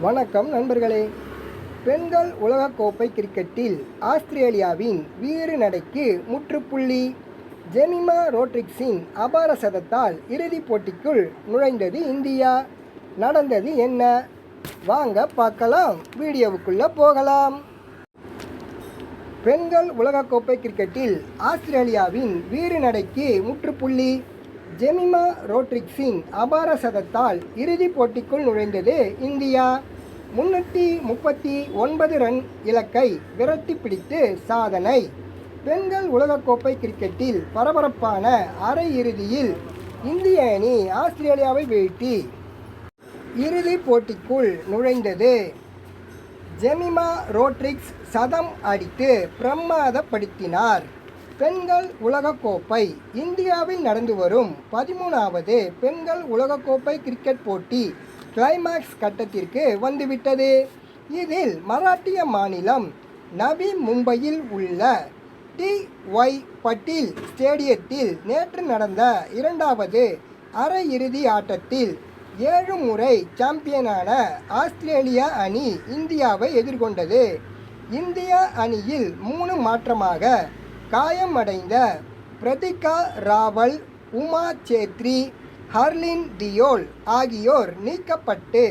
வணக்கம் நண்பர்களே. பெண்கள் உலகக்கோப்பை கிரிக்கெட்டில் ஆஸ்திரேலியாவின் வீறு நடைக்கு முற்றுப்புள்ளி. ஜெமிமா ரோட்ரிக்ஸின் அபார சதத்தால் இறுதிப் போட்டிக்குள் நுழைந்தது இந்தியா. நடந்தது என்ன? வாங்க பார்க்கலாம். வீடியோவுக்குள்ளே போகலாம். பெண்கள் உலகக்கோப்பை கிரிக்கெட்டில் ஆஸ்திரேலியாவின் வீறு நடைக்கு முற்றுப்புள்ளி. ஜெமிமா ரோட்ரிக்ஸின் அபார சதத்தால் இறுதிப் போட்டிக்குள் நுழைந்தது இந்தியா. முன்னூற்றி முப்பத்தி ஒன்பது ரன் இலக்கை விரட்டி பிடித்து சாதனை. பெண்கள் உலகக்கோப்பை கிரிக்கெட்டில் பரபரப்பான அரை இறுதியில் இந்திய அணி ஆஸ்திரேலியாவை வீழ்த்தி இறுதிப் போட்டிக்குள் நுழைந்தது. ஜெமிமா ரோட்ரிக்ஸ் சதம் அடித்து பிரமாதப்படுத்தினார். பெண்கள் உலகக்கோப்பை. இந்தியாவில் நடந்து வரும் பதிமூணாவது பெண்கள் உலகக்கோப்பை கிரிக்கெட் போட்டி கிளைமாக்ஸ் கட்டத்திற்கு வந்துவிட்டது. இதில் மராட்டிய மாநிலம் நவி மும்பையில் உள்ள டி. ஒய். பட்டீல் ஸ்டேடியத்தில் நேற்று நடந்த இரண்டாவது அரையிறுதி ஆட்டத்தில் ஏழு முறை சாம்பியனான ஆஸ்திரேலிய அணி இந்தியாவை எதிர்கொண்டது. இந்திய அணியில் மூணு மாற்றமாக காயமடைந்த பிரதிகா ராவல் உமா சேத்ரி ஹர்லின் டியோல் ஆகியோர் நீக்கப்பட்டு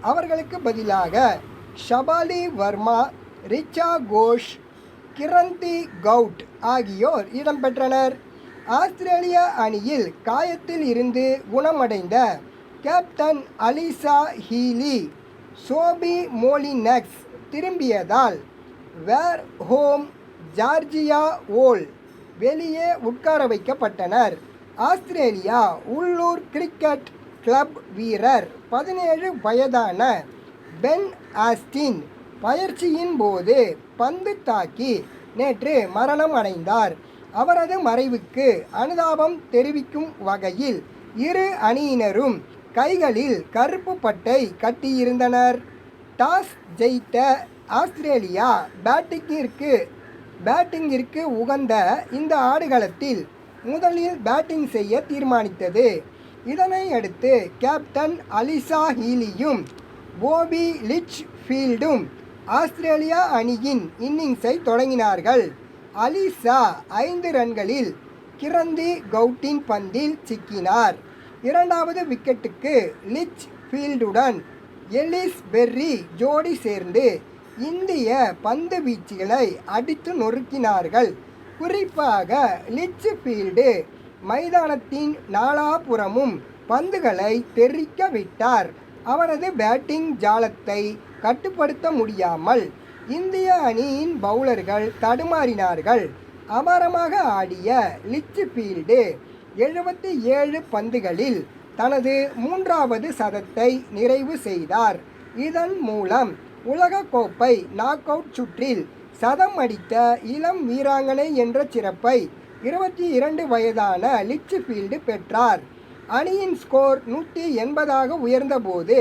அவர்களுக்கு பதிலாக ஷபாலி வர்மா ரிச்சா கோஷ் கிரந்தி கவுட் ஆகியோர் இடம்பெற்றனர். ஆஸ்திரேலிய அணியில் காயத்தில் இருந்து குணமடைந்த captain Alyssa Healy Sophie Molineux திரும்பியதால் Wareham Georgia Voll வெளியே உட்கார வைக்கப்பட்டனர். ஆஸ்திரேலியா உள்ளூர் கிரிக்கெட் கிளப் வீரர் பதினேழு வயதான பென் ஆஸ்டின் பயிற்சியின் போது பந்து தாக்கி நேற்று மரணம் அடைந்தார். அவரது மறைவுக்கு அனுதாபம் தெரிவிக்கும் வகையில் இரு அணியினரும் கைகளில் கருப்பு பட்டை கட்டியிருந்தனர். டாஸ் ஜெயித்த ஆஸ்திரேலியா பேட்டிங்கிற்கு பேட்டிங்கிற்கு உகந்த இந்த ஆடுகளத்தில் முதலில் பேட்டிங் செய்ய தீர்மானித்தது. இதனை அடுத்து கேப்டன் அலிசா ஹீலியும் போபி லிச் ஃபீல்டும் ஆஸ்திரேலியா அணியின் இன்னிங்ஸை தொடங்கினார்கள். அலிசா ஐந்து ரன்களில் கிரந்தி கவுட்டின் பந்தில் சிக்கினார். இரண்டாவது விக்கெட்டுக்கு லிச் ஃபீல்டுடன் எலிஸ் பெர்ரி ஜோடி சேர்ந்து இந்திய பந்து வீச்சுகளை அடித்து நொறுக்கினார்கள். குறிப்பாக லிச்சு ஃபீல்டு மைதானத்தின் நாலாபுறமும் பந்துகளை தெரிக்க விட்டார். அவரது பேட்டிங் ஜாலத்தை கட்டுப்படுத்த முடியாமல் இந்திய அணியின் பவுலர்கள் தடுமாறினார்கள். அபாரமாக ஆடிய லிச்சு ஃபீல்டு எழுபத்தி ஏழு பந்துகளில் தனது மூன்றாவது சதத்தை நிறைவு செய்தார். இதன் மூலம் உலகக்கோப்பை நாக் அவுட் சுற்றில் சதம் அடித்த இளம் வீராங்கனை என்ற சிறப்பை இருபத்தி இரண்டு வயதான லிச்சுஃபீல்டு பெற்றார். அணியின் ஸ்கோர் நூற்றி எண்பதாக உயர்ந்தபோது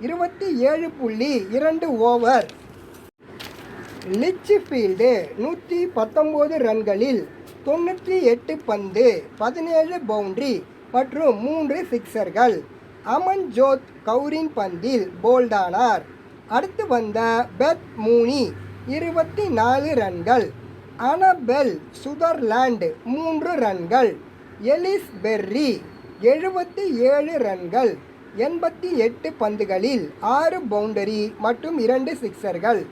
இருபத்தி ஏழு புள்ளி இரண்டு ஓவர் லிச்சுஃபீல்டு நூற்றி பத்தொம்போது ரன்களில் தொண்ணூற்றி எட்டு பந்து பதினேழு பவுண்டரி மற்றும் மூன்று சிக்சர்கள் அமன்ஜோத் கவுரின் பந்தில் போல்டானார் அடுத்து வந்த பெத் மூனி இருபத்தி நாலு ரன்கள். அனபெல் சுதர்லாண்டு மூன்று ரன்கள். எலிஸ் பெர்ரி எழுபத்தி ஏழு ரன்கள். எண்பத்தி எட்டு பந்துகளில் ஆறு பவுண்டரி மற்றும் இரண்டு சிக்சர்கள்.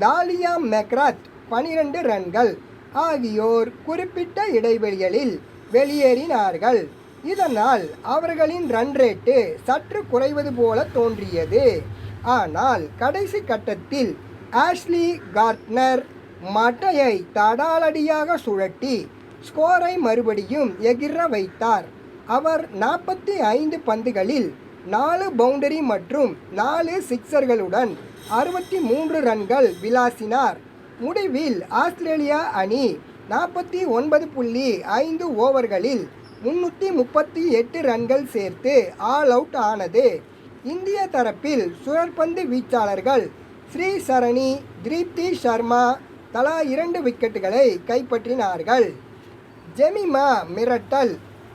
தாலியா மெக்ராத் பனிரெண்டு ரன்கள். ஆகியோர் குறிப்பிட்ட இடைவெளிகளில் வெளியேறினார்கள். இதனால் அவர்களின் ரன் ரேட்டு சற்று குறைவது போல தோன்றியது. ஆனால் கடைசி கட்டத்தில் ஆஷ்லி கார்ட்னர் மட்டையை தடாலடியாக சுழட்டி ஸ்கோரை மறுபடியும் எகிர வைத்தார். அவர் நாற்பத்தி ஐந்து பந்துகளில் நாலு பவுண்டரி மற்றும் நாலு சிக்சர்களுடன் அறுபத்தி மூன்று ரன்கள் விளாசினார். முடிவில் ஆஸ்திரேலியா அணி நாற்பத்தி ஒன்பது புள்ளி ஐந்து ஓவர்களில் முன்னூற்றி முப்பத்தி எட்டு ரன்கள் சேர்த்து ஆல் அவுட் ஆனது. இந்திய தரப்பில் சுழற்பந்து வீச்சாளர்கள் ஸ்ரீ சரணி திருப்தி சர்மா தலா இரண்டு விக்கெட்டுகளை கைப்பற்றினார்கள். ஜெமிமா மிரட்டல்.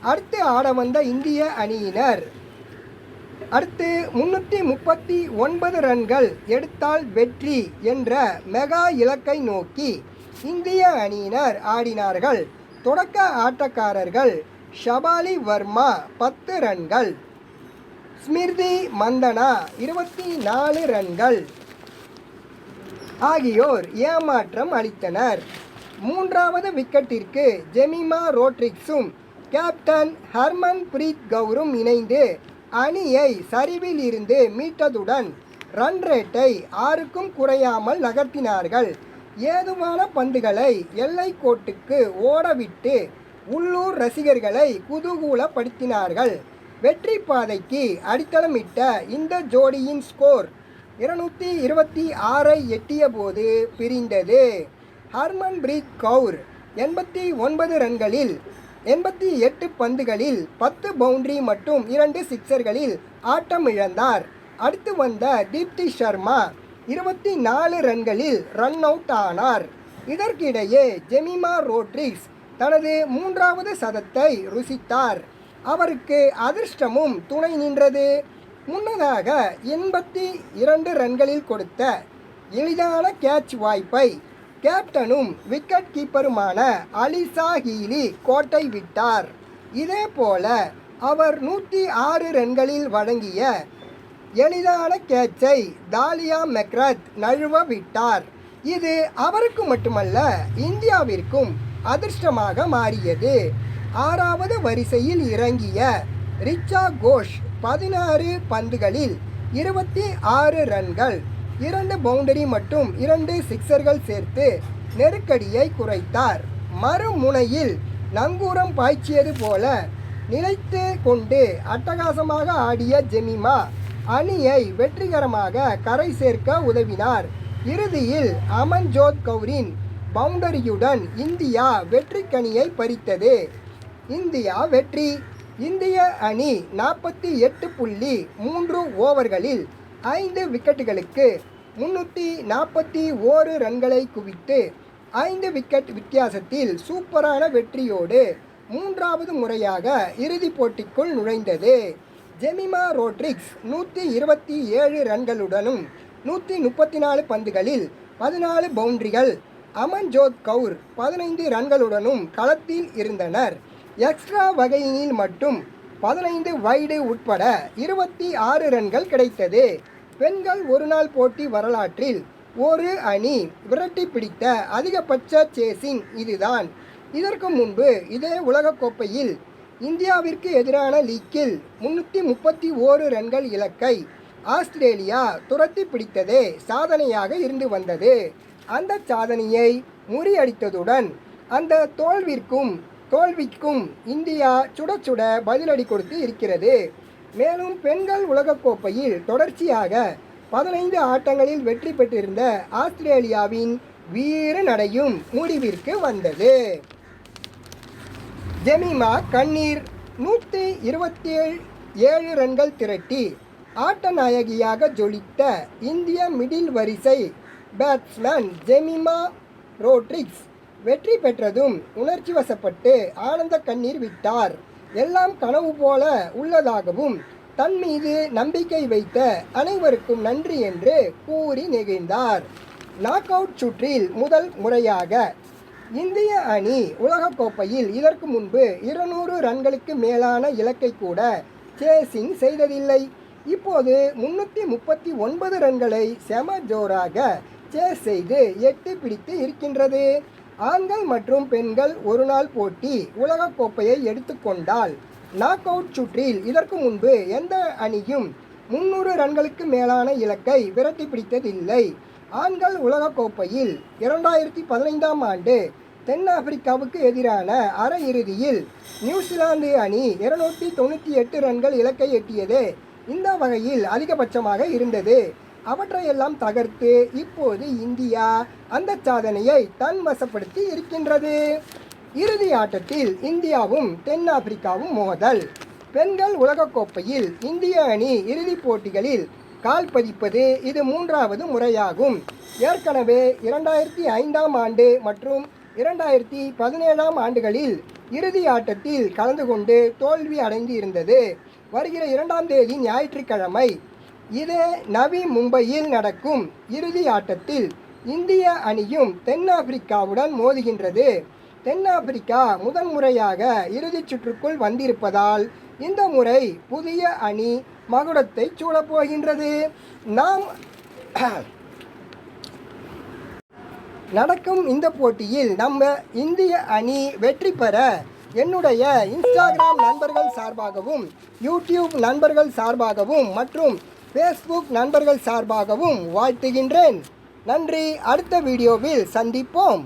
அடுத்து ஆட வந்த இந்திய அணியினர். அடுத்து முன்னூற்றி முப்பத்தி ஒன்பது ரன்கள் எடுத்தால் வெற்றி என்ற மெகா இலக்கை நோக்கி இந்திய அணியினர் ஆடினார்கள். தொடக்க ஆட்டக்காரர்கள் ஷபாலி வர்மா பத்து ரன்கள் ஸ்மிருதி மந்தனா இருபத்தி நாலு ரன்கள். ஆகியோர் ஏமாற்றம் அளித்தனர். மூன்றாவது விக்கெட்டிற்கு ஜெமிமா ரோட்ரிக்ஸும் கேப்டன் ஹர்மன் பிரீத் கவுரும் இணைந்து அணியை சரிவில் இருந்து மீட்டதுடன் ரன் ரேட்டை ஆறுக்கும் குறையாமல் நகர்த்தினார்கள். ஏதுவான பந்துகளை எல்லை கோட்டுக்கு ஓடவிட்டு உள்ளூர் ரசிகர்களை குதூகூலப்படுத்தினார்கள். வெற்றி பாதைக்கு அடித்தளமிட்ட இந்த ஜோடியின் ஸ்கோர் இருநூற்றி இருபத்தி ஆறை எட்டிய போது பிரிந்தது ஹர்மன்பிரீத் கவுர் எண்பத்தி ஒன்பது ரன்களில் எண்பத்தி எட்டு பந்துகளில் பத்து பவுண்டரி மற்றும் இரண்டு சிக்சர்களில் ஆட்டம் இழந்தார் அடுத்து வந்த தீப்தி சர்மா இருபத்தி நாலு ரன்களில் ரன் அவுட் ஆனார். இதற்கிடையே ஜெமிமா ரோட்ரிக்ஸ் தனது மூன்றாவது சதத்தை ருசித்தார். அவருக்கு அதிர்ஷ்டமும் துணை நின்றது. முன்னதாக எண்பத்தி இரண்டு ரன்களில் கொடுத்த எளிதான கேட்ச் வாய்ப்பை கேப்டனும் விக்கெட் கீப்பருமான அலிசா ஹீலி கோட்டை விட்டார். இதேபோல அவர் நூற்றி ஆறு ரன்களில் வழங்கிய எளிதான கேட்சை தாலியா மெக்ரத் நழுவ விட்டார். இது அவருக்கு மட்டுமல்ல இந்தியாவிற்கும் அதிர்ஷ்டமாக மாறியது. ஆறாவது வரிசையில் இறங்கிய ரிச்சா கோஷ் பதினாறு பந்துகளில் இருபத்தி ஆறு ரன்கள் இரண்டு பவுண்டரி மற்றும் இரண்டு சிக்சர்கள் சேர்த்து நெருக்கடியை குறைத்தார். மறுமுனையில் நங்கூரம் பாய்ச்சியது போல நிலைத்து கொண்டு அட்டகாசமாக ஆடிய ஜெமிமா அணியை வெற்றிகரமாக கரை சேர்க்க உதவினார். இறுதியில் அமன்ஜோத் கவுரின் பவுண்டரியுடன் இந்தியா வெற்றி பறித்தது. இந்தியா வெற்றி. இந்திய அணி நாற்பத்தி எட்டு புள்ளி மூன்று ஓவர்களில் ஐந்து விக்கெட்டுகளுக்கு முன்னூற்றி நாற்பத்தி ஓரு ரன்களை குவித்து ஐந்து விக்கெட் வித்தியாசத்தில் சூப்பரான வெற்றியோடு மூன்றாவது முறையாக இறுதிப் போட்டிக்குள் நுழைந்தது. ஜெமிமா ரோட்ரிக்ஸ் நூற்றி இருபத்தி ஏழு ரன்களுடனும் நூற்றி முப்பத்தி நாலு பந்துகளில் பதினாலு பவுண்டரிகள். அமன்ஜோத் கவுர் பதினைந்து ரன்களுடனும் களத்தில் இருந்தனர். எக்ஸ்ட்ரா வகையினில் மட்டும் பதினைந்து வைடு உட்பட இருபத்தி ஆறு ரன்கள் கிடைத்தது. பெண்கள் ஒருநாள் போட்டி வரலாற்றில் ஒரு அணி விரட்டி பிடித்த அதிகபட்ச சேசிங் இதுதான். இதற்கு முன்பு இதே உலகக்கோப்பையில் இந்தியாவிற்கு எதிரான லீக்கில் முன்னூற்றி முப்பத்தி ஓரு ரன்கள் இலக்கை ஆஸ்திரேலியா துரத்தி பிடித்ததே சாதனையாக இருந்து வந்தது. அந்த சாதனையை முறியடித்ததுடன் அந்த தோல்விற்கும் தோல்விக்கும் இந்தியா சுட சுட பதிலடி கொடுத்து இருக்கிறது. மேலும் பெண்கள் உலகக்கோப்பையில் தொடர்ச்சியாக பதினைந்து ஆட்டங்களில் வெற்றி பெற்றிருந்த ஆஸ்திரேலியாவின் வீர நடையும் முடிவிற்கு வந்தது. ஜெமிமா கண்ணீர் நூற்றி இருபத்தி ஏழு ரன்கள் திரட்டி ஆட்ட நாயகியாக ஜொலித்த இந்திய மிடில் வரிசை பேட்ஸ்மேன் ஜெமிமா ரோட்ரிக்ஸ் வெற்றி பெற்றதும் உணர்ச்சி வசப்பட்டு ஆனந்த கண்ணீர் விட்டார். எல்லாம் கனவு போல உள்ளதாகவும் தன் மீது நம்பிக்கை வைத்த அனைவருக்கும் நன்றி என்று கூறி நெகிழ்ந்தார். நாக் அவுட் சுற்றில் முதல் முறையாக இந்திய அணி உலகக்கோப்பையில் இதற்கு முன்பு இருநூறு ரன்களுக்கு மேலான இலக்கை கூட சேசிங் செய்ததில்லை. இப்போது முன்னூற்றி முப்பத்தி ஒன்பது ரன்களை செம ஜோராக சேஸ் செய்து எட்டு பிடித்து இருக்கின்றது. ஆண்கள் மற்றும் பெண்கள் ஒருநாள் போட்டி உலகக்கோப்பையை எடுத்துக்கொண்டால் நாக் அவுட் சுற்றில் இதற்கு முன்பு எந்த அணியும் முன்னூறு ரன்களுக்கு மேலான இலக்கை விரட்டி பிடித்ததில்லை. ஆண்கள் உலகக்கோப்பையில் இரண்டாயிரத்தி பதினைந்தாம் ஆண்டு தென்னாப்பிரிக்காவுக்கு எதிரான அரையிறுதியில் நியூசிலாந்து அணி இருநூற்றி தொண்ணூற்றி எட்டு ரன்கள் இலக்கை எட்டியது. இந்த வகையில் அதிகபட்சமாக இருந்தது. அவற்றையெல்லாம் தகர்த்து இப்போது இந்தியா அந்த சாதனையை தன் வசப்படுத்தி இருக்கின்றது. இறுதி ஆட்டத்தில் இந்தியாவும் தென்னாப்பிரிக்காவும் மோதல். பெண்கள் உலகக்கோப்பையில் இந்திய அணி இறுதிப் போட்டிகளில் கால் பதிப்பது இது மூன்றாவது முறையாகும். ஏற்கனவே இரண்டாயிரத்தி ஐந்தாம் ஆண்டு மற்றும் இரண்டாயிரத்தி பதினேழாம் ஆண்டுகளில் இறுதி ஆட்டத்தில் கலந்து கொண்டு தோல்வி அடைந்து இருந்தது வருகிற இரண்டாம் தேதி ஞாயிற்றுக்கிழமை இது நவி மும்பையில் நடக்கும் இறுதி ஆட்டத்தில் இந்திய அணியும் தென்னாப்பிரிக்காவுடன் மோதுகின்றது. தென்னாப்பிரிக்கா முதன்முறையாக இறுதிச் சுற்றுக்குள் வந்திருப்பதால் இந்த முறை புதிய அணி மகுடத்தை சூழப்போகின்றது. நாம் நடக்கும் இந்த போட்டியில் நம்ம இந்திய அணி வெற்றி பெற என்னுடைய இன்ஸ்டாகிராம் நண்பர்கள் சார்பாகவும் யூடியூப் நண்பர்கள் சார்பாகவும் மற்றும் ஃபேஸ்புக் நண்பர்கள் சார்பாகவும் வாழ்த்துகின்றேன். நன்றி. அடுத்த வீடியோவில் சந்திப்போம்.